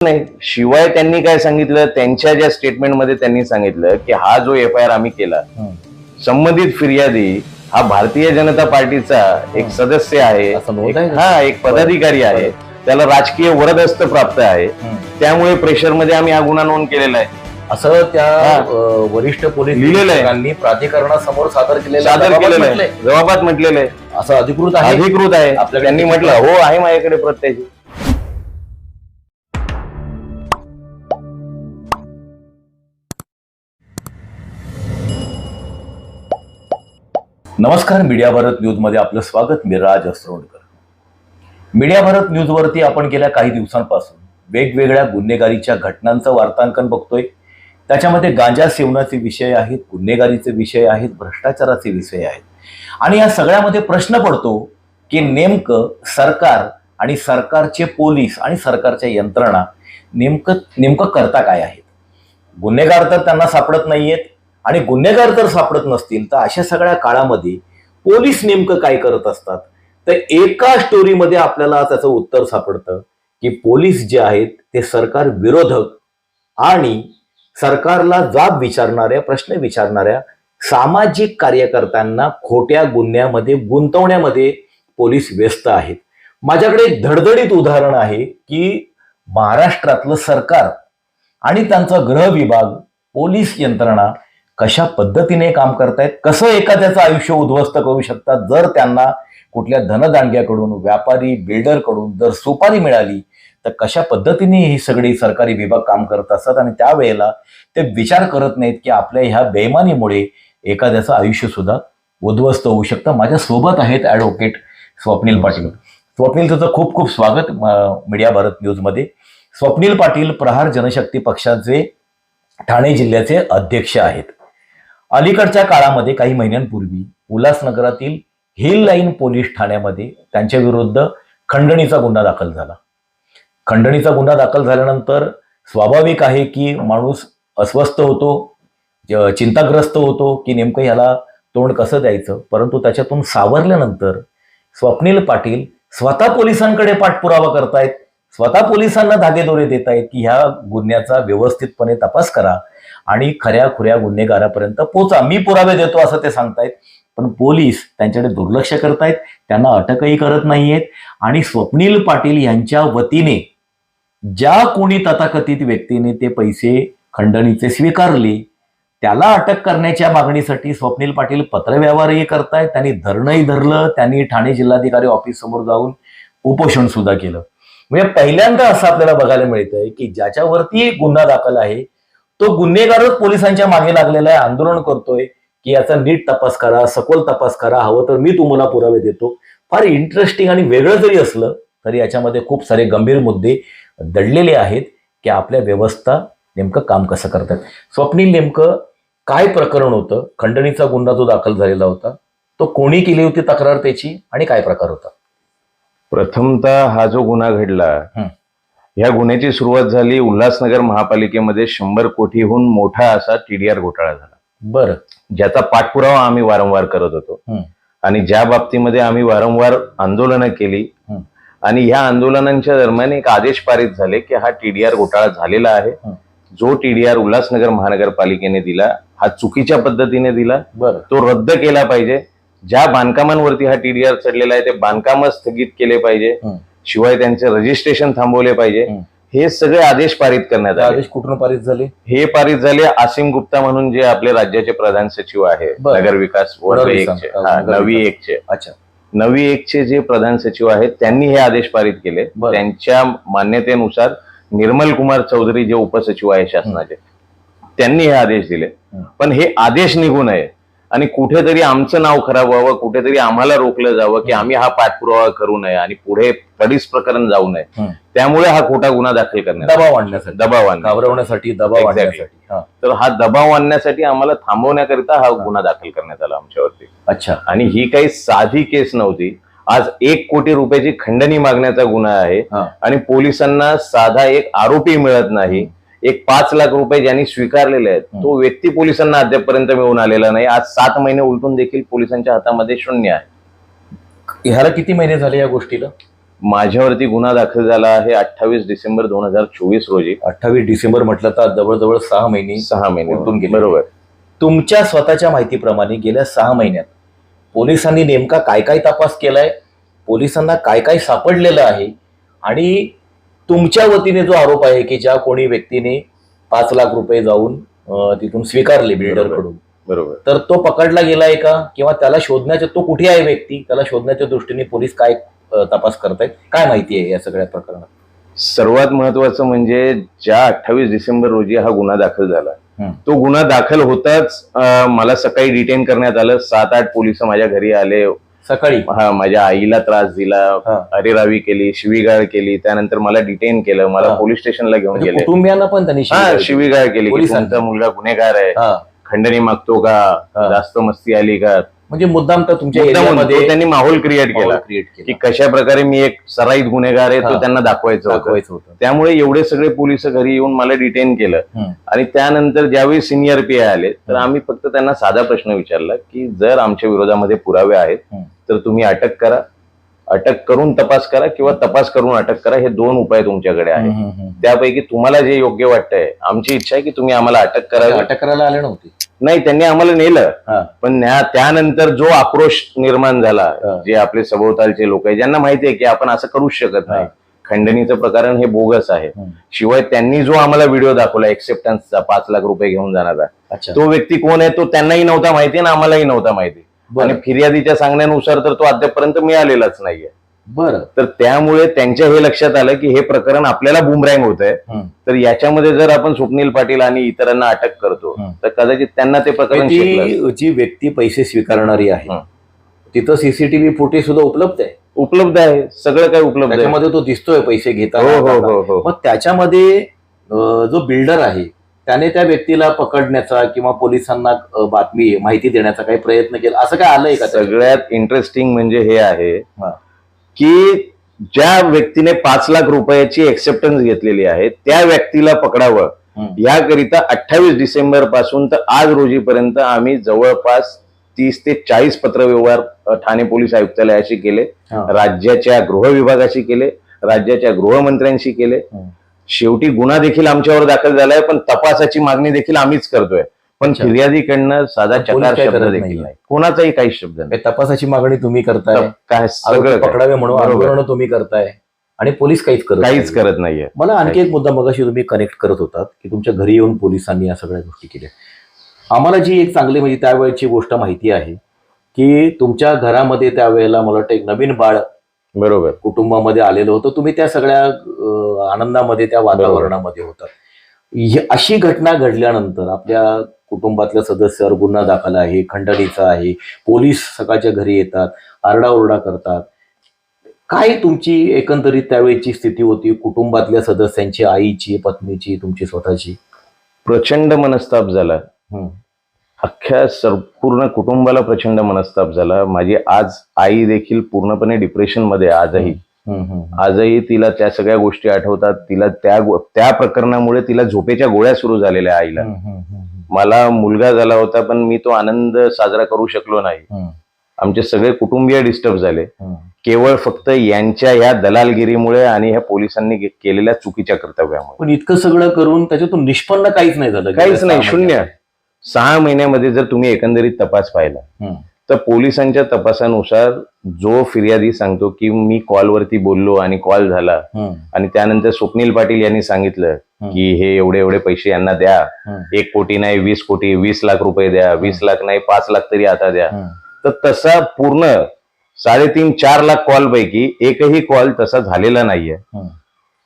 नाही. शिवाय त्यांनी काय सांगितलं? त्यांच्या ज्या स्टेटमेंटमध्ये त्यांनी सांगितलं की हा जो एफ आय आर आम्ही केला संबंधित फिर्यादी हा भारतीय जनता पार्टीचा एक सदस्य आहे? हा एक पदाधिकारी आहे. त्याला राजकीय वरदस्त प्राप्त आहे. त्यामुळे प्रेशरमध्ये आम्ही हा गुन्हा नोंद केलेला आहे. असं त्या वरिष्ठ पोलीस लिहिलेलं आहे. प्राधिकरणासमोर सादर केलेलं सादर केलेलं. आहे. जबाबात म्हटलेलं आहे. असं अधिकृत आहे? अधिकृत आहे. त्यांनी म्हटलं हो आहे माझ्याकडे प्रत्येक नमस्कार मीडिया भारत न्यूजमध्ये आपलं स्वागत. मी राज असरोडकर मीडिया भारत न्यूज वरती आपण गेल्या काही दिवसांपासून वेगवेगळ्या गुन्हेगारीच्या घटनांचं वार्तांकन बघतोय. त्याच्यामध्ये गांजा सेवनाचे विषय आहेत गुन्हेगारीचे विषय आहेत भ्रष्टाचाराचे विषय आहेत. आणि या सगळ्यामध्ये प्रश्न पडतो की नेमकं सरकार आणि सरकारचे पोलीस आणि सरकारच्या यंत्रणा नेमकं नेमकं करता काय आहेत? गुन्हेगार तर त्यांना सापडत नाहीयेत. आणि गुन्हेगार जर सापडत नसतील तर अशा सगळ्या काळामध्ये पोलीस नेमकं काय करत असतात? तर एका स्टोरीमध्ये आपल्याला त्याचं उत्तर सापडतं की पोलीस जे आहेत ते सरकार विरोधक आणि सरकारला जाब विचारणाऱ्या प्रश्न विचारणाऱ्या सामाजिक कार्यकर्त्यांना खोट्या गुन्ह्यामध्ये गुंतवण्यामध्ये पोलीस व्यस्त आहेत. माझ्याकडे एक धडधडीत उदाहरण आहे की महाराष्ट्रातलं सरकार आणि त्यांचा गृह विभाग पोलीस यंत्रणा कशा पद्धतीने काम करतायत कसं एखाद्याचं आयुष्य उद्ध्वस्त करू शकतात जर त्यांना कुठल्या धनदांडग्याकडून व्यापारी बिल्डरकडून जर सुपारी मिळाली तर कशा पद्धतीने ही सगळी सरकारी विभाग काम करत असतात आणि त्यावेळेला ते विचार करत नाहीत की आपल्या ह्या बेमानीमुळे एखाद्याचं आयुष्य सुद्धा उद्ध्वस्त होऊ शकतं. माझ्या सोबत आहेत ॲडव्होकेट स्वप्नील पाटील. स्वप्नील तुझं खूप खूप स्वागत म- मीडिया भारत न्यूजमध्ये. स्वप्नील पाटील प्रहार जनशक्ती पक्षाचे ठाणे जिल्ह्याचे अध्यक्ष आहेत. अलीकडच्या काळामध्ये काही महिन्यांपूर्वी उल्हासनगरातील हिल लाईन पोलीस ठाण्यामध्ये त्यांच्या विरुद्ध खंडणीचा गुन्हा दाखल झाला. खंडणीचा गुन्हा दाखल झाल्यानंतर स्वाभाविक आहे की माणूस अस्वस्थ होतो चिंताग्रस्त होतो की नेमकं ह्याला तोंड कसं द्यायचं? परंतु त्याच्यातून सावरल्यानंतर स्वप्नील पाटील स्वतः पोलिसांकडे पाठपुरावा करतायत. स्वतः पोलिसांना धागेदोरे देत आहेत की ह्या गुन्ह्याचा व्यवस्थितपणे तपास करा आणि खऱ्या खुऱ्या गुन्हेगारापर्यंत पोचा मी पुरावे देतो असं ते सांगतायत पण पोलीस त्यांच्याकडे दुर्लक्ष करतायत त्यांना अटकही करत नाहीयेत आणि स्वप्नील पाटील यांच्या वतीने ज्या कोणी तथाकथित व्यक्तीने ते पैसे खंडणीचे स्वीकारले त्याला अटक करण्याच्या मागणीसाठी स्वप्नील पाटील पत्रव्यवहारही करतायत त्यांनी धरणंही धरलं त्यांनी ठाणे जिल्हाधिकारी ऑफिस समोर जाऊन उपोषण सुद्धा केलं. म्हणजे पहिल्यांदा असं आपल्याला बघायला मिळतंय की ज्याच्यावरती गुन्हा दाखल आहे तो गुन्हेगारच पोलिसांच्या मागे लागलेला आहे आंदोलन करतोय की याचा नीट तपास करा सखोल तपास करा हवं तर मी तुम्हाला पुरावे देतो. फार इंटरेस्टिंग आणि वेगळं जरी असलं तरी याच्यामध्ये खूप सारे गंभीर मुद्दे दडलेले आहेत की आपल्या व्यवस्था नेमकं काम कसं करतात. स्वप्नील नेमकं काय प्रकरण होतं? खंडणीचा गुन्हा जो दाखल झालेला होता तो कोणी केली होती तक्रार त्याची? आणि काय प्रकार होता? प्रथमतः हा जो गुन्हा घडला. ह्या गुन्ह्याची सुरुवात झाली उल्हासनगर महापालिकेमध्ये शंभर कोटीहून मोठा असा टीडीआर घोटाळा झाला बरं ज्याचा पाठपुरावा आम्ही वारंवार करत होतो. आणि ज्या बाबतीमध्ये आम्ही वारंवार आंदोलनं केली. आणि ह्या आंदोलनांच्या दरम्यान एक आदेश पारित झाले की हा टीडीआर घोटाळा झालेला आहे. जो टीडीआर उल्हासनगर महानगरपालिकेने दिला हा चुकीच्या पद्धतीने दिला बरं तो रद्द केला पाहिजे ज्या बांधकामांवरती हा टीडीआर चढलेला आहे ते बांधकामच स्थगित केले पाहिजे. शिवाय त्यांचे रजिस्ट्रेशन थांबवले पाहिजे हं. सगळे आदेश पारित करण्यात आले आदेश कुठून पारित झाले हे पारित झाले आसिम गुप्ता म्हणून जे आपले राज्याचे प्रधान सचिव आहे. नगर विकास नवी. एकचे अच्छा नवी एकचे जे प्रधान सचिव आहेत त्यांनी हे आदेश पारित केले. त्यांच्या मान्यतेनुसार निर्मल कुमार चौधरी जे उपसचिव आहे शासनाचे त्यांनी हे आदेश दिले. पण हे आदेश निघू नये आणि कुठेतरी आमचं नाव खराब व्हावं कुठेतरी आम्हाला रोखलं जावं की आम्ही हा पाठपुरावा करू नये आणि पुढे पडीस प्रकरण जाऊ नये. त्यामुळे हा खोटा गुन्हा दाखल करण्यात. दबाव आणण्यासाठी. दबाव. घाबरवण्यासाठी दबाव. आणण्यासाठी. तर हा दबाव आणण्यासाठी आम्हाला थांबवण्याकरिता हा गुन्हा दाखल करण्यात आला आमच्यावरती. अच्छा. आणि ही काही साधी केस नव्हती. आज एक कोटी रुपयाची खंडणी मागण्याचा गुन्हा आहे. आणि पोलिसांना साधा एक आरोपी मिळत नाही. एक पाच लाख रुपये ज्यांनी स्वीकारलेले आहेत. तो व्यक्ती पोलिसांना अद्यापपर्यंत मिळून आलेला नाही. आज सात महिने उलटून देखील पोलिसांच्या हातामध्ये शून्य आहे. ह्याला किती महिने झाले या गोष्टीला? माझ्यावरती गुन्हा दाखल झाला आहे अठ्ठावीस डिसेंबर दोन हजार चोवीस रोजी. अठ्ठावीस डिसेंबर म्हटलं तर जवळजवळ सहा महिने सहा महिने. उलटून गेले. बरोबर. तुमच्या स्वतःच्या माहितीप्रमाणे गेल्या सहा महिन्यात पोलिसांनी नेमका काय काय तपास केलाय? पोलिसांना काय काय सापडलेलं आहे? आणि तुमच्या वतीने जो आरोप आहे की ज्या कोणी व्यक्तीने पाच लाख रुपये जाऊन तिथून स्वीकारले बिल्डरकडून बरोबर तर तो पकडला गेलाय का? किंवा त्याला शोधण्याच्या तो कुठे आहे व्यक्ती? त्याला शोधण्याच्या दृष्टीने पोलीस काय तपास करतायत? काय माहिती आहे या सगळ्या प्रकरणात? सर्वात महत्वाचं म्हणजे ज्या अठ्ठावीस डिसेंबर रोजी हा गुन्हा दाखल झाला. तो गुन्हा दाखल होताच मला सकाळी डिटेन करण्यात आलं. सात आठ पोलीस माझ्या घरी आले. सकाळी हा माझ्या आईला त्रास दिला. अरेरावी केली शिवीगाळ केली त्यानंतर मला डिटेन केलं मला. पोलीस स्टेशनला घेऊन म्हणजे गेले कुटुंबियांना पण त्यांनी शिवीगाळ केली. तुमचा मुलगा गुन्हेगार आहे खंडणी मागतो का. जास्त मस्ती आली का म्हणजे मुद्दाम तर तुमच्या एरियामध्ये त्यांनी माहोल क्रिएट केला क्रिएट की केला कशा प्रकारे मी एक सराईत गुन्हेगार आहे हा. तो त्यांना दाखवायचं होतं दाखवायचं होतं त्यामुळे एवढे सगळे पोलीस घरी येऊन मला डिटेन केलं हम्म. आणि त्यानंतर ज्यावेळी सिनियर पी आले तर. आम्ही फक्त त्यांना साधा प्रश्न विचारला की जर आमच्या विरोधामध्ये पुरावे आहेत हम्म. तर तुम्ही अटक करा अटक करून तपास करा किंवा तपास करून अटक करा हे दोन उपाय तुमच्याकडे आहेत हम्म, हम्म, हम्म. त्यापैकी तुम्हाला जे योग्य वाटतंय आमची इच्छा आहे की तुम्ही आम्हाला अटक करावी अटक करायला आले नव्हते नाही त्यांनी आम्हाला नेलं. पण त्यानंतर जो आक्रोश निर्माण झाला. जे आपले सभोवतालचे लोक आहे ज्यांना माहिती आहे की आपण असं करूच शकत नाही. खंडणीचं प्रकरण हे बोगस आहे. शिवाय त्यांनी जो आम्हाला व्हिडिओ दाखवला एक्सेप्टन्सचा पाच लाख रुपये घेऊन जाणारा तो व्यक्ती कोण आहे तो त्यांनाही नव्हता माहिती आणि आम्हालाही नव्हता माहिती. आणि फिर्यादीच्या सांगण्यानुसार तर तो अद्यापर्यंत मिळालेलाच नाहीये बरं तर त्यामुळे त्यांच्या हे लक्षात आलं की हे प्रकरण आपल्याला बुमरँग होत आहे. तर याच्यामध्ये जर आपण स्वप्नील पाटील आणि इतरांना अटक करतो. तर कदाचित त्यांना ते प्रकरण जी व्यक्ती पैसे स्वीकारणारी आहे. तिथं सीसीटीव्ही फुटेज सुद्धा उपलब्ध आहे उपलब्ध आहे सगळं काही उपलब्ध आहे त्याच्यामध्ये तो दिसतोय पैसे हो घेताना हो हो हो मग त्याच्यामध्ये जो बिल्डर आहे त्याने त्या व्यक्तीला पकडण्याचा किंवा पोलिसांना बातमी माहिती देण्याचा काही प्रयत्न केला असं काय आलंय का? सगळ्यात इंटरेस्टिंग म्हणजे हे आहे. की ज्या व्यक्तीने पाच लाख रुपयाची एक्सेप्टन्स घेतलेली आहे त्या व्यक्तीला पकडावं. याकरिता अठ्ठावीस डिसेंबरपासून तर आज रोजीपर्यंत आम्ही जवळपास तीस ते चाळीस पत्रव्यवहार ठाणे पोलीस आयुक्तालयाशी केले. राज्याच्या गृह विभागाशी केले राज्याच्या गृहमंत्र्यांशी केले. शेवटी गुन्हा देखील आमच्यावर दाखल झालाय पण तपासाची मागणी देखील आम्हीच करतोय पण. फिर्यादीकडनं साधा चकार शब्द देखील. नाही. कोणाचाही काही शब्द नाही. तपासाची मागणी तुम्ही करताय. काय सगळं. पकडावे म्हणून तुम्ही करताय आणि पोलीस काहीच करत काहीच. करत नाहीये. मला आणखी एक मुद्दा मगाशी तुम्ही कनेक्ट करत होतात की तुमच्या घरी येऊन पोलिसांनी या सगळ्या गोष्टी केल्या. आम्हाला जी एक चांगली म्हणजे त्यावेळेची गोष्ट माहिती आहे की तुमच्या घरामध्ये त्यावेळेला मला वाटतं एक नवीन बाळ बरोबर. कुटुंबामध्ये आलेलं होतं. तुम्ही त्या सगळ्या आनंदामध्ये त्या वातावरणामध्ये होता ही अशी घटना घडल्यानंतर आपल्या कुटुंबातल्या सदस्यावर गुन्हा दाखल आहे खंडणीचा आहे पोलीस सकाळच्या घरी येतात आरडाओरडा करतात. काय तुमची एकंदरीत त्यावेळेची स्थिती होती? कुटुंबातल्या सदस्यांची आईची पत्नीची तुमची स्वतःची? प्रचंड मनस्ताप झाला. अख्ख्या संपूर्ण कुटुंबाला प्रचंड मनस्ताप झाला. माझी आज आई देखील पूर्णपणे डिप्रेशनमध्ये आहे. आजही. आजही तिला त्या सगळ्या गोष्टी आठवतात. तिला त्या त्या प्रकरणामुळे तिला झोपेच्या गोळ्या सुरू झालेल्या आईला. मला मुलगा झाला होता पण मी तो आनंद साजरा करू शकलो नाही. आमचे सगळे कुटुंबीय डिस्टर्ब झाले. केवळ फक्त यांच्या ह्या दलालगिरीमुळे आणि ह्या पोलिसांनी केलेल्या चुकीच्या कर्तव्यामुळे. पण इतकं सगळं करून त्याच्यातून निष्पन्न काहीच नाही झालं. काहीच नाही शून्य. सहा महिन्यामध्ये जर तुम्ही एकंदरीत तपास पाहिला. तर पोलिसांच्या तपासानुसार जो फिर्यादी सांगतो की मी कॉलवरती बोललो आणि कॉल झाला आणि त्यानंतर स्वप्नील पाटील यांनी सांगितलं. की हे एवढे एवढे पैसे यांना द्या एक कोटी नाही वीस कोटी वीस लाख रुपये द्या वीस लाख नाही पाच लाख तरी आता द्या. तर तसा पूर्ण साडेतीन चार लाख कॉल पैकी एकही कॉल तसा झालेला नाहीये.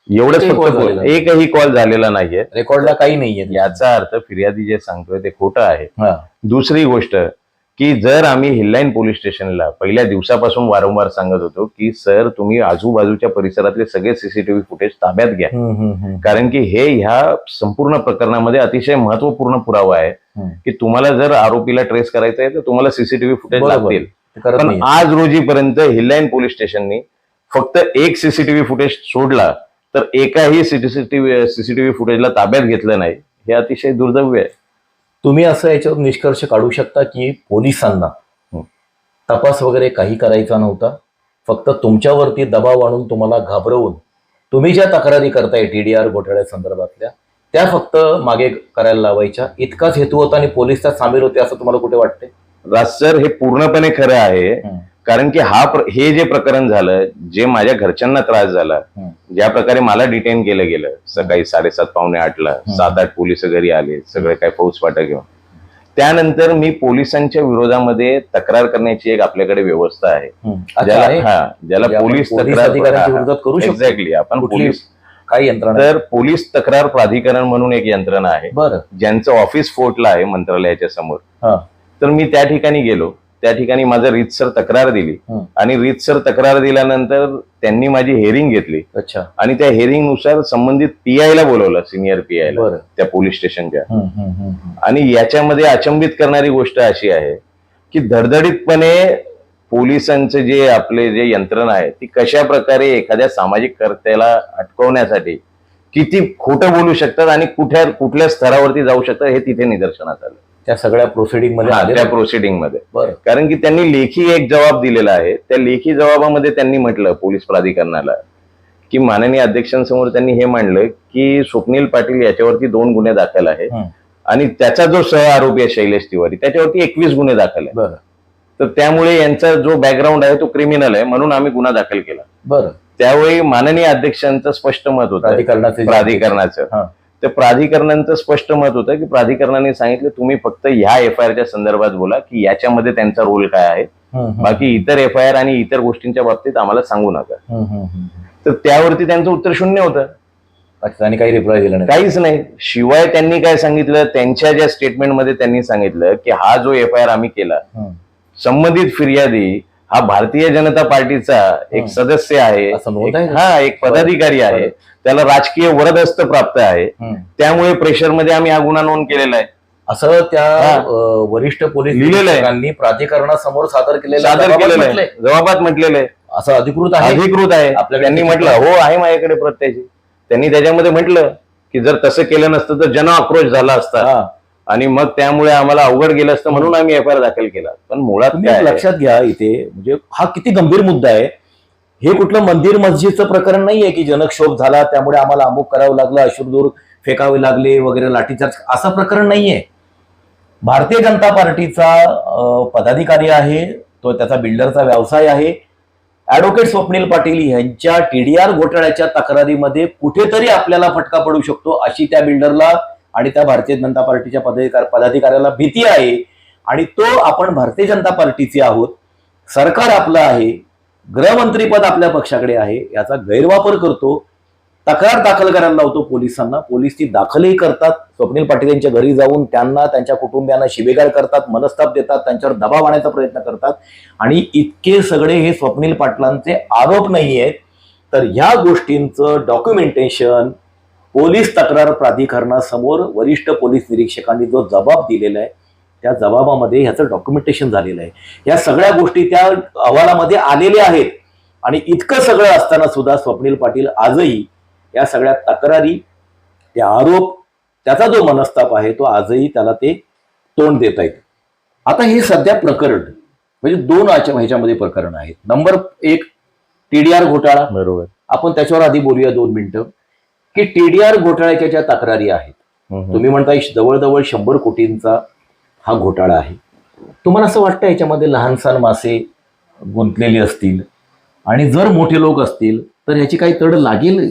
एवढंच फक्त. एकही कॉल झालेला नाहीये रेकॉर्डला काही नाहीये याचा अर्थ फिर्यादी जे सांगतोय ते खोटं आहे. दुसरी गोष्ट की जर आम्ही हिल्लाईन पोलीस स्टेशनला पहिल्या दिवसापासून वारंवार सांगत होतो की सर तुम्ही आजूबाजूच्या परिसरातले सगळे सीसीटीव्ही फुटेज ताब्यात घ्या. कारण की हे ह्या संपूर्ण प्रकरणामध्ये अतिशय महत्त्वपूर्ण पुरावा आहे. की तुम्हाला जर आरोपीला ट्रेस करायचं आहे तर तुम्हाला सीसीटीव्ही फुटेज. लागतील पण. आज रोजीपर्यंत हिल्लाईन पोलीस स्टेशननी फक्त एक सीसीटीव्ही फुटेज सोडला तर एकाही सीसीटीव्ही सीसीटीव्ही फुटेजला ताब्यात घेतलं नाही हे अतिशय दुर्दैव आहे तुम्ही असं याच्यावर निष्कर्ष काढू शकता की पोलिसांना. तपास वगैरे काही करायचा नव्हता. फक्त तुमच्यावरती दबाव आणून तुम्हाला घाबरवून तुम्ही ज्या तक्रारी करताय टीडीआर घोटाळ्या संदर्भातल्या त्या फक्त मागे करायला लावायच्या. इतकाच हेतू होता आणि पोलीस त्यात सामील होते असं तुम्हाला कुठे वाटते राज सर हे पूर्णपणे खरं आहे. कारण की हा हे जे प्रकरण झालं जे माझ्या घरच्यांना त्रास झाला. ज्या प्रकारे मला डिटेन केलं गेलं सकाळी साडेसात पावणे आठला सात आठ पोलीस घरी आले सगळे काय फौजफाटा घेऊन. त्यानंतर मी पोलिसांच्या विरोधामध्ये तक्रार करण्याची एक आपल्याकडे व्यवस्था आहे. ज्याला? हा ज्याला म्हणजे पोलीस तक्रार करू शकतो? एक्झॅक्टली आपण पोलीस काय यंत्रणा तर पोलीस तक्रार प्राधिकरण म्हणून एक यंत्रणा आहे. बरं. ज्यांचं ऑफिस फोर्टला आहे मंत्रालयाच्या समोर. हा. तर मी त्या ठिकाणी गेलो. त्या ठिकाणी माझं रीतसर तक्रार दिली. आणि रीतसर तक्रार दिल्यानंतर त्यांनी माझी हेअरिंग घेतली अच्छा आणि त्या हेअरिंगनुसार संबंधित पीआय ला बोलवलं सिनियर पीआय ला बरं. त्या पोलीस स्टेशनच्या. आणि याच्यामध्ये अचंबित करणारी गोष्ट अशी आहे की धडधडीतपणे पोलिसांचं जे आपले जे यंत्रणा आहे ती कशा प्रकारे एखाद्या सामाजिक कर्त्याला अटकवण्यासाठी किती खोटं बोलू शकतात आणि कुठल्या कुठल्या स्तरावरती जाऊ शकतात हे तिथे निदर्शनात आलं त्या सगळ्या प्रोसिडिंगमध्ये आले त्या प्रोसिडिंगमध्ये. बरं. कारण की त्यांनी लेखी एक जबाब दिलेला आहे. त्या लेखी जबाबामध्ये त्यांनी म्हटलं पोलीस प्राधिकरणाला की माननीय अध्यक्षांसमोर त्यांनी हे मांडलं की स्वप्नील पाटील याच्यावरती दोन गुन्हे दाखल आहे. आणि त्याचा जो सह आरोपी आहे शैलेश तिवारी त्याच्यावरती एकवीस गुन्हे दाखल आहे तर त्यामुळे यांचा जो बॅकग्राऊंड आहे तो क्रिमिनल आहे म्हणून आम्ही गुन्हा दाखल केला. बरं. त्यावेळी माननीय अध्यक्षांचं स्पष्ट मत होतं. प्राधिकरणाचे. तर प्राधिकरणाचं स्पष्ट मत होतं की प्राधिकरणाने सांगितलं तुम्ही फक्त ह्या एफ आय आरच्या संदर्भात बोला की याच्यामध्ये त्यांचा रोल काय आहे. बाकी इतर एफ आय आर आणि इतर गोष्टींच्या बाबतीत आम्हाला सांगू नका. तर त्यावरती त्यांचं उत्तर शून्य होतं. अच्छा त्यांनी काही रिप्लाय दिला नाही. काहीच नाही. शिवाय त्यांनी काय सांगितलं? त्यांच्या ज्या स्टेटमेंटमध्ये त्यांनी सांगितलं की हा जो एफ आय आर आम्ही केला. संबंधित फिर्यादी हा भारतीय जनता पार्टीचा एक. सदस्य आहे? एक- हा एक पदाधिकारी आहे. त्याला राजकीय वरदहस्त प्राप्त आहे. त्यामुळे प्रेशरमध्ये आम्ही हा गुन्हा नोंद केलेला आहे असं त्या वरिष्ठ पोलीस लिहिलेलं आहे. निरीक्षकांनी प्राधिकरणासमोर सादर केलेलं सादर केलेलं आहे जबाबात म्हटलेलं आहे असं अधिकृत आहे अधिकृत आहे त्यांनी म्हटलं हो आहे माझ्याकडे प्रत्ययाची त्यांनी त्याच्यामध्ये म्हटलं की जर तसं केलं नसतं तर जन आक्रोश झाला असता. आणि मग त्यामुळे आम्हाला अवघड गेलं असतं म्हणून आम्ही एफ आय आर दाखल केला. पण मुळात? लक्षात घ्या इथे म्हणजे हा किती गंभीर मुद्दा आहे. हे कुठलं मंदिर मस्जिदचं प्रकरण नाहीये की जनक्षोभ झाला त्यामुळे आम्हाला अमुक करावं लागलं अश्रुदूर फेकावे लागले वगैरे लाठीचार्ज असं प्रकरण नाहीये. भारतीय जनता पार्टीचा पदाधिकारी आहे तो त्याचा बिल्डरचा व्यवसाय आहे. ऍडव्होकेट स्वप्नील पाटील यांच्या टीडीआर घोटाळ्याच्या तक्रारीमध्ये कुठेतरी आपल्याला फटका पडू शकतो अशी त्या बिल्डरला आणि त्या भारतीय जनता पार्टीच्या पदाधिकार पदाधिकाऱ्याला भीती आहे. आणि तो आपण भारतीय जनता पार्टीचे आहोत. सरकार आपलं आहे. गृहमंत्रीपद आपल्या पक्षाकडे आहे. याचा गैरवापर करतो. तक्रार दाखल करायला लावतो पोलिसांना. पोलीस ती दाखलही करतात. स्वप्नील पाटील यांच्या घरी जाऊन त्यांना त्यांच्या कुटुंबियांना शिवेगाळ करतात मनस्ताप देतात त्यांच्यावर दबाव आणायचा प्रयत्न करतात. आणि इतके सगळे हे स्वप्नील पाटलांचे आरोप नाही आहेत तर ह्या गोष्टींचं डॉक्युमेंटेशन पोलीस तक्रार प्राधिकरणासमोर वरिष्ठ पोलीस निरीक्षकांनी जो जबाब दिलेला आहे त्या जबाबामध्ये ह्याचं डॉक्युमेंटेशन झालेलं आहे. या सगळ्या गोष्टी त्या अहवालामध्ये आलेल्या आहेत. आणि इतकं सगळं असताना सुद्धा स्वप्नील पाटील आजही या सगळ्या तक्रारी ते आरोप त्याचा जो मनस्ताप आहे तो आजही त्याला ते तोंड देत आहेत. आता हे सध्या प्रकरण म्हणजे दोन ह्याच्यामध्ये प्रकरण आहेत. नंबर एक टीडीआर घोटाळा. बरोबर. आपण त्याच्यावर आधी बोलूया दोन मिनिटं. की टीडीआर घोटाळ्याच्या ज्या तक्रारी आहेत. तुम्ही म्हणताय जवळजवळ शंभर कोटींचा हा घोटाळा आहे. तुम्हाला असं वाटतं याच्यामध्ये लहान सहान मासे गुंतलेले असतील? आणि जर मोठे लोक असतील तर ह्याची काही तड लागेल?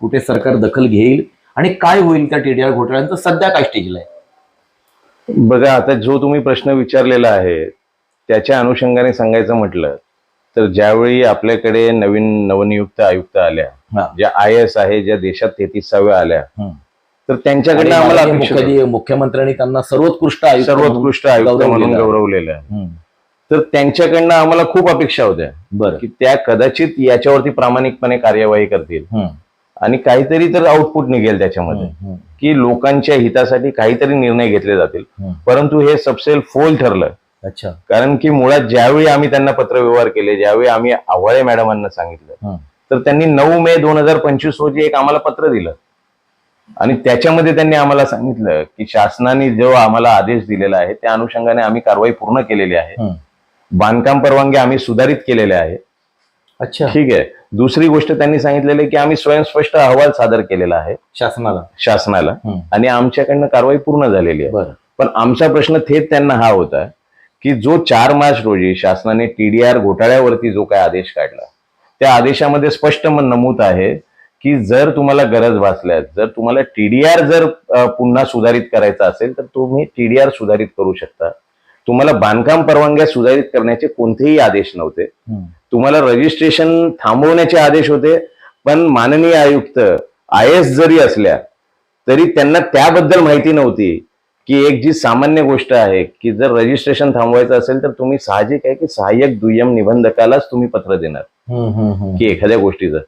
कुठे सरकार दखल घेईल? आणि काय होईल त्या टीडीआर घोटाळ्यांचं? सध्या काय स्टेजला आहे? बघा आता जो तुम्ही प्रश्न विचारलेला आहे त्याच्या अनुषंगाने सांगायचं म्हटलं तर ज्यावेळी आपल्याकडे नवीन नवनियुक्त आयुक्त आल्या. ज्या आय एस आहे ज्या देशात तेहतीसाव्या आल्या. तर त्यांच्याकडनं आणि आम्हाला मुख्यमंत्र्यांनी त्यांना सर्वोत्कृष्ट सर्वोत्कृष्ट आयुक्त म्हणून गौरवलेलं आहे. तर त्यांच्याकडनं आम्हाला खूप अपेक्षा होत्या बरं की त्या कदाचित याच्यावरती प्रामाणिकपणे कार्यवाही करतील. आणि काहीतरी तर आउटपुट निघेल त्याच्यामध्ये. की लोकांच्या हितासाठी काहीतरी निर्णय घेतले जातील. परंतु हे सबसेल फोल ठरलं अच्छा. कारण की मुळात ज्यावेळी आम्ही त्यांना पत्रव्यवहार केले ज्यावेळी आम्ही आव्हाळे मॅडमांना सांगितलं. तर त्यांनी नऊ मे दोन हजार पंचवीस रोजी एक आम्हाला पत्र दिलं. आणि त्याच्यामध्ये त्यांनी आम्हाला सांगितलं की शासनाने जो आम्हाला आदेश दिलेला आहे त्या अनुषंगाने आम्ही कारवाई पूर्ण केलेली आहे. बांधकाम परवानगी आम्ही सुधारित केलेल्या आहे. अच्छा. ठीक आहे. दुसरी गोष्ट त्यांनी सांगितलेली की आम्ही स्वयंस्पष्ट अहवाल सादर केलेला आहे. शासनाला. शासनाला. आणि आमच्याकडनं कारवाई पूर्ण झालेली आहे. पण आमचा प्रश्न थेट त्यांना हा होता की जो चार मार्च रोजी शासनाने टीडीआर घोटाळ्यावरती जो काय आदेश काढला त्या आदेशामध्ये स्पष्ट नमूद आहे की जर तुम्हाला गरज भासल्यास जर तुम्हाला टीडीआर जर पुन्हा सुधारित करायचा असेल तर तुम्ही टीडीआर सुधारित करू शकता. तुम्हाला बांधकाम परवानग्या सुधारित करण्याचे कोणतेही आदेश नव्हते. तुम्हाला रजिस्ट्रेशन थांबवण्याचे आदेश होते पण माननीय आयुक्त आय एस जरी असल्या तरी त्यांना त्याबद्दल माहिती नव्हती. की एक जी सामान्य गोष्ट आहे की जर रजिस्ट्रेशन थांबवायचं असेल तर तुम्ही साहजिक आहे की सहाय्यक दुय्यम निबंधकालाच तुम्ही पत्र देणार. की एखाद्या गोष्टीचं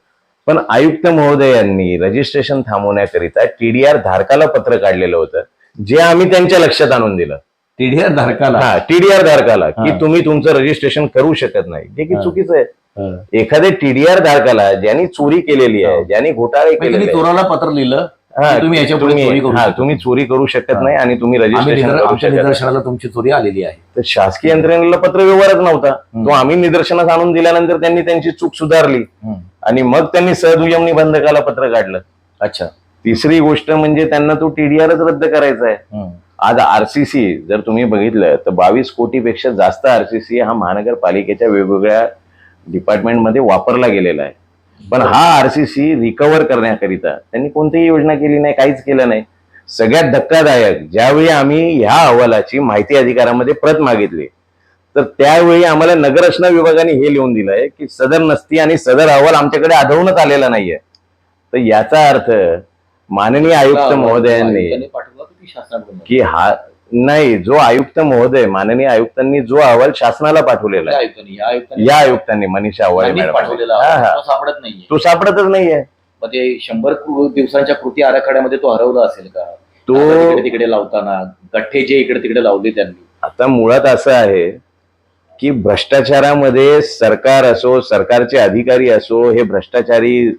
पण आयुक्त महोदयांनी रजिस्ट्रेशन थांबवण्याकरिता टीडीआर धारकाला पत्र काढलेलं होतं जे आम्ही त्यांच्या लक्षात आणून दिलं टीडीआर धारकाला हा टीडीआर धारकाला की. तुम्ही तुमचं रजिस्ट्रेशन करू शकत नाही जे की. चुकीचं आहे. एखाद्या टीडीआर धारकाला ज्यांनी चोरी केलेली आहे हो. ज्यांनी घोटाळे म्हणजे आहे, चोराला पत्र लिहिलं तुम्ही याच्यापुढे तुम्ही- चोरी करू शकत. नाही आणि तुम्ही आम्ही रजिस्ट्रेशन निदर- करू आमच्या शकत नाही. निदर्शनाला तुमची चोरी आलेली आहे तर शासकीय यंत्रणेला पत्र व्यवहारच नव्हता. तो आम्ही निदर्शनास आणून दिल्यानंतर त्यांनी त्यांची चूक सुधारली. आणि मग त्यांनी सहदुयम निबंधकाला पत्र काढलं अच्छा तिसरी गोष्ट म्हणजे त्यांना तो टीडीआरच रद्द करायचा आहे. आज आरसीसी जर तुम्ही बघितलं तर बावीस कोटीपेक्षा जास्त आरसीसी हा महानगरपालिकेच्या वेगवेगळ्या डिपार्टमेंटमध्ये वापरला गेलेला आहे पण हा आरसीसी रिकव्हर करण्याकरिता त्यांनी कोणतीही योजना केली नाही काहीच केलं नाही. सगळ्यात धक्कादायक ज्यावेळी आम्ही ह्या अहवालाची माहिती अधिकारामध्ये प्रत मागितली तर त्यावेळी आम्हाला नगररचना विभागाने हे लिहून दिलंय की सदर नसती आणि सदर अहवाल आमच्याकडे आढळूनच आलेला नाहीये. तर याचा अर्थ माननीय आयुक्त महोदयांनी की हा नाही जो आयुक्त महोदय माननीय आयुक्तांनी जो अहवाल शासनाला पाठवलेला आहे. आयुक्तांनी या आयुक्तांनी. या आयुक्तांनी मनीषा मॅडम. पाठवलेला हा, हा. तो सापडत नाहीये. तो सापडतच नाहीये. मग ते शंभर कृ- दिवसांच्या कृती आराखड्यामध्ये तो हरवला असेल का? तो तिकडे तिकडे लावताना गठ्ठे जे इकडे तिकडे लावले त्यांनी. आता मुळात असं आहे की भ्रष्टाचारामध्ये सरकार असो सरकारचे अधिकारी असो हे भ्रष्टाचारी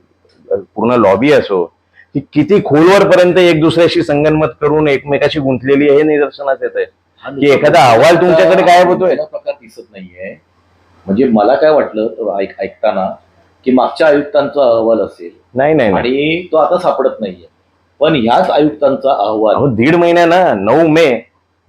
अ, पूर्ण लॉबी असो ही किती खोलवर पर्यंत एक दुसऱ्याशी संगनमत करून एकमेकाशी गुंतलेली आहे हे निदर्शनास येत आहे. की एखादा अहवाल तुमच्याकडे गायब होतोय? प्रकार दिसत नाहीये. म्हणजे मला काय वाटलं ऐकताना की मागच्या आयुक्तांचा अहवाल असेल. नाही नाही. आणि तो आता सापडत नाहीये. पण ह्याच आयुक्तांचा अहवाल अहो दीड महिना ना नऊ मे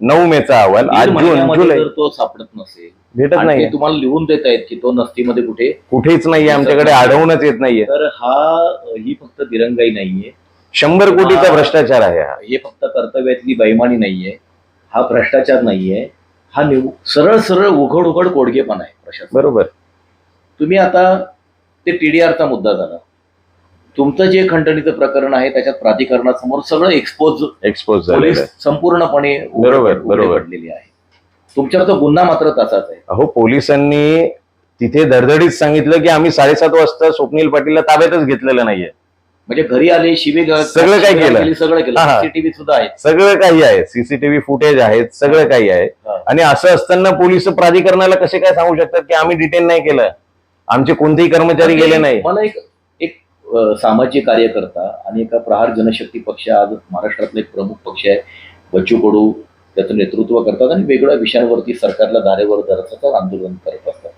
नऊ मेचा अहवाल आज जून जुलै. तो सापडत नसेल भेटत नाही तुम्हाला लिहून देत आहेत की तो नसतीमध्ये कुठे? कुठेच नाहीये आमच्याकडे आढळूनच येत नाहीये. तर हा ही फक्त दिरंगाई नाहीये. शंभर कोटीचा. भ्रष्टाचार आहे हा. हे फक्त कर्तव्यातली बैमानी नाहीये. हा भ्रष्टाचार नाहीये. हा निव सरळ सरळ उघड उघड कोडगेपणा आहे प्रशासन. बरोबर. तुम्ही आता ते टीडीआरचा मुद्दा झाला. तुमचं जे खंडणीचं प्रकरण आहे त्याच्यात प्राधिकरणासमोर सगळं एक्सपोज एक्सपोज संपूर्णपणे बरोबर, बरोबर. आहे. तुमच्यावर तो गुन्हा मात्र तसाच आहे. अहो पोलिसांनी तिथे धडधडीत सांगितलं की आम्ही साडेसात वाजता स्वप्नील पाटीलला ताब्यातच घेतलेलं नाहीये. म्हणजे घरी आले शिवे सगळं काय केलं? सगळं केलं. हा. सीसीटीव्ही सुद्धा आहे. सगळं काही आहे. सीसीटीव्ही फुटेज आहेत सगळं काही आहे. हा. आणि असं असताना पोलीस प्राधिकरणाला कसे काय सांगू शकतात की आम्ही डिटेन नाही केलं? आमचे कोणतेही कर्मचारी गेले नाही. मला एक एक अ, सामाजिक कार्यकर्ता आणि एका प्रहार जनशक्ती पक्ष आज महाराष्ट्रातला एक प्रमुख पक्ष आहे बच्चू कडू त्याचं नेतृत्व करतात आणि वेगळ्या विषयांवरती सरकारला दारेवर धरतात आंदोलन करत असतात.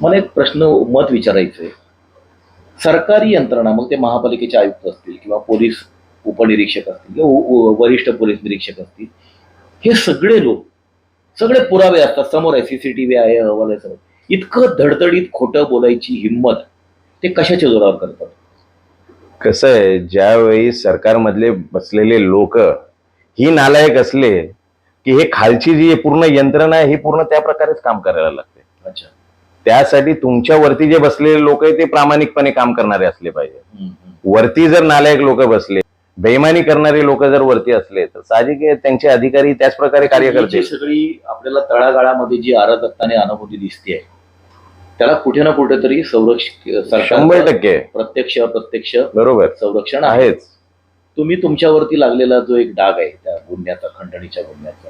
मला एक प्रश्न मत विचारायचं आहे सरकारी यंत्रणा मग ते महापालिकेचे आयुक्त असतील किंवा पोलीस उपनिरीक्षक असतील किंवा वरिष्ठ पोलीस निरीक्षक असतील हे सगळे लोक सगळे पुरावे असतात. समोर आहे सीसीटीव्ही आहे अहवाल आहे सगळं. इतकं धडधडीत खोटं बोलायची हिंमत ते कशाच्या जोरावर करतात? कसं आहे ज्यावेळी सरकारमधले बसलेले लोक ही नालायक असले की हे खालची जी पूर्ण यंत्रणा आहे ही पूर्ण त्या प्रकारेच काम करायला लागते. अच्छा. त्यासाठी तुमच्या वरती जे बसलेले लोक आहे ते प्रामाणिकपणे काम करणारे असले पाहिजे. वरती जर नालायक लोक बसले बेईमानी करणारे लोक जर वरती असले तर साहजिक त्यांचे अधिकारी त्याच प्रकारे कार्य जी करतील. सगळी आपल्याला तळागाळामध्ये जी अराजकताने अनुभूती दिसते त्याला कुठे ना कुठेतरी संरक्षण शंभर टक्के. प्रत्यक्ष अप्रत्यक्ष बरोबर. संरक्षण आहे. आहेच. तुम्ही तुमच्यावरती लागलेला जो एक डाग आहे त्या गुन्ह्याचा खंडणीच्या गुन्ह्याचा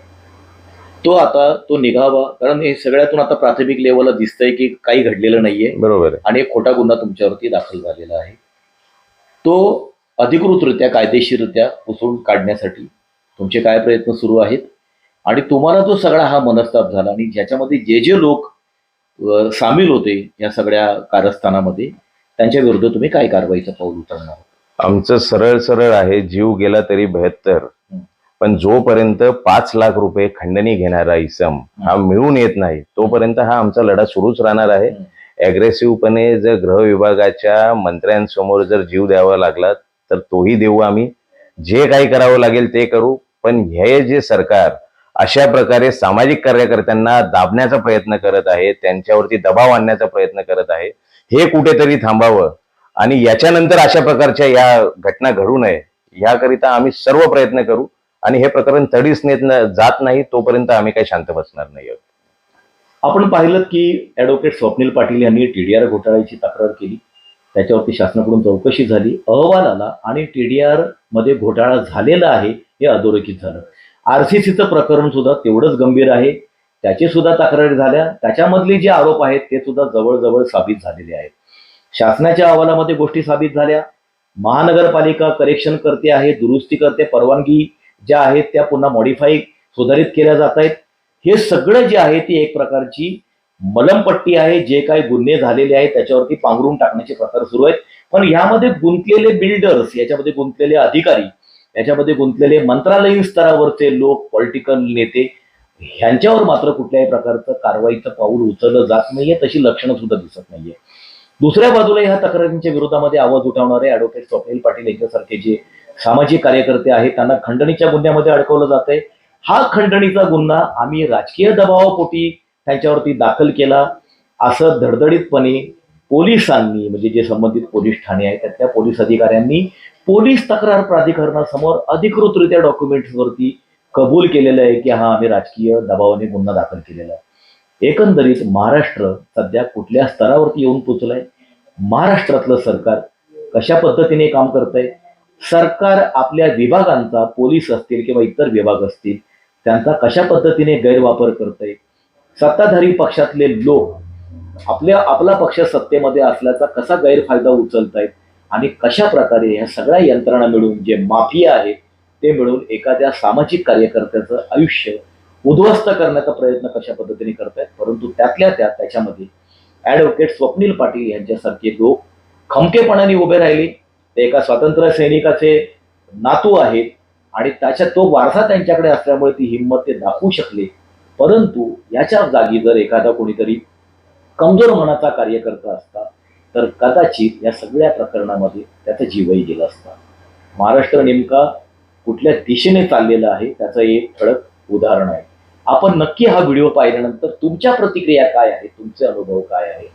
तो आता तो निघावा. कारण हे सगळ्यातून आता प्राथमिक लेवलला दिसतंय की काही घडलेलं नाहीये. बरोबर आणि एक खोटा गुन्हा तुमच्यावरती दाखल झालेला आहे. तो अधिकृतरित्या कायदेशीररित्या पुसून काढण्यासाठी तुमचे काय प्रयत्न सुरू आहेत? आणि तुम्हाला जो सगळा हा मनस्ताप झाला आणि ज्याच्यामध्ये जे जे लोक सामील होते या सगळ्या कारस्थानामध्ये त्यांच्या विरुद्ध तुम्ही काय कारवाईचं पाऊल उचलणार? आमचं सरळ सरळ आहे जीव गेला तरी बेहत्तर. पण जोपर्यंत पाच लाख रुपये खंडणी घेणारा इसम हा मिळून येत नाही तोपर्यंत हा आमचा लढा सुरूच राहणार आहे. अग्रेसिव्हपणे जर गृह विभागाच्या मंत्र्यांसमोर जर जीव द्यावा लागला तर तोही देऊ आम्ही. जे काही करावं लागेल ते करू पण हे जे सरकार अशा प्रकारे सामाजिक कार्यकर्त्यांना दाबण्याचा प्रयत्न करत आहे त्यांच्यावरती दबाव आणण्याचा प्रयत्न करत आहे हे कुठेतरी थांबावं. आणि याच्यानंतर अशा प्रकारच्या या घटना घडू नये याकरिता आम्ही सर्व प्रयत्न करू. आणि हे प्रकरण तडीस नेत जात नाही तोपर्यंत आम्ही काही शांत बसणार नाही आहोत. आपण पाहिलं की ॲडव्होकेट स्वप्नील पाटील यांनी टीडीआर घोटाळ्याची तक्रार केली. त्याच्यावरती शासनाकडून चौकशी झाली. अहवाल आला आणि टीडीआरमध्ये घोटाळा झालेला आहे हे अधोरेखित झालं. आरसीसीचं प्रकरण सुद्धा तेवढंच गंभीर आहे. त्याची सुद्धा तक्रारी झाल्या. त्याच्यामधले जे आरोप आहेत ते सुद्धा जवळजवळ साबित झालेले आहेत. शासनाच्या अहवालामध्ये गोष्टी साबित झाल्या. महानगरपालिका करेक्शन करते आहे दुरुस्ती करते परवानगी ज्या आहेत त्या पुन्हा मॉडिफाय सुधारित केल्या जात आहेत. हे सगळं जे आहे ती एक प्रकारची मलमपट्टी आहे. जे काही गुन्हे झालेले आहेत त्याच्यावरती पांघरून टाकण्याचे प्रकार सुरू आहेत. पण यामध्ये गुंतलेले बिल्डर्स याच्यामध्ये गुंतलेले अधिकारी याच्यामध्ये गुंतलेले मंत्रालयीन स्तरावरचे लोक पॉलिटिकल नेते ह्यांच्यावर मात्र कुठल्याही प्रकारचं कारवाईचं पाऊल उचललं जात नाहीये. तशी लक्षणं सुद्धा दिसत नाहीये. दुसऱ्या बाजूला ह्या तक्रारींच्या विरोधामध्ये आवाज उठवणारे ॲडव्होकेट स्वप्नील पाटील यांच्यासारखे जे सामाजिक कार्यकर्ते आहेत त्यांना खंडणीच्या गुन्ह्यामध्ये अडकवलं जात आहे हा खंडणीचा गुन्हा आम्ही राजकीय दबावापोटी त्यांच्यावरती दाखल केला. असं धडधडीतपणे पोलिसांनी म्हणजे जे संबंधित पोलीस ठाणे आहेत त्यातल्या पोलीस अधिकाऱ्यांनी पोलीस तक्रार प्राधिकरणासमोर अधिकृतरित्या डॉक्युमेंट्सवरती कबूल केलेलं आहे की हा आम्ही राजकीय दबावाने गुन्हा दाखल केलेला आहे. एकंदरीत महाराष्ट्र सध्या कुठल्या स्तरावरती येऊन पोचलंय? महाराष्ट्रातलं सरकार कशा पद्धतीने काम करतंय? सरकार आपल्या विभागांचा पोलीस असतील किंवा इतर विभाग असतील त्यांचा कशा पद्धतीने गैरवापर करतंय? सत्ताधारी पक्षातले लोक आपल्या आपला पक्ष सत्तेमध्ये असल्याचा कसा गैरफायदा उचलतायत? आणि कशा प्रकारे ह्या सगळ्या यंत्रणा मिळून जे माफिया आहे ते मिळून एखाद्या सामाजिक कार्यकर्त्याचं आयुष्य उद्ध्वस्त करण्याचा प्रयत्न कशा पद्धतीने करतायत? परंतु त्यातल्या त्यात त्याच्यामध्ये ॲडव्होकेट स्वप्नील पाटील यांच्यासारखे लोक खमकेपणाने उभे राहिले. ते एका स्वातंत्र्य सैनिकाचे नातू आहेत आणि त्याच्या तो वारसा त्यांच्याकडे असल्यामुळे ती हिंमत ते दाखवू शकले. परंतु याच्या जागी जर एखादा कोणीतरी कमजोर मनाचा कार्यकर्ता असता तर कदाचित या सगळ्या प्रकरणामध्ये त्याचा जीवही गेला असता. महाराष्ट्र नेमका कुठल्या दिशेने चाललेला आहे त्याचं एक ठळक उदाहरण आहे. आपण नक्की हा व्हिडिओ पाहिल्यानंतर तुमच्या प्रतिक्रिया काय आहेत तुमचे अनुभव काय आहे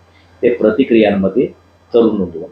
ते प्रतिक्रियांमध्ये चलून नोंदवा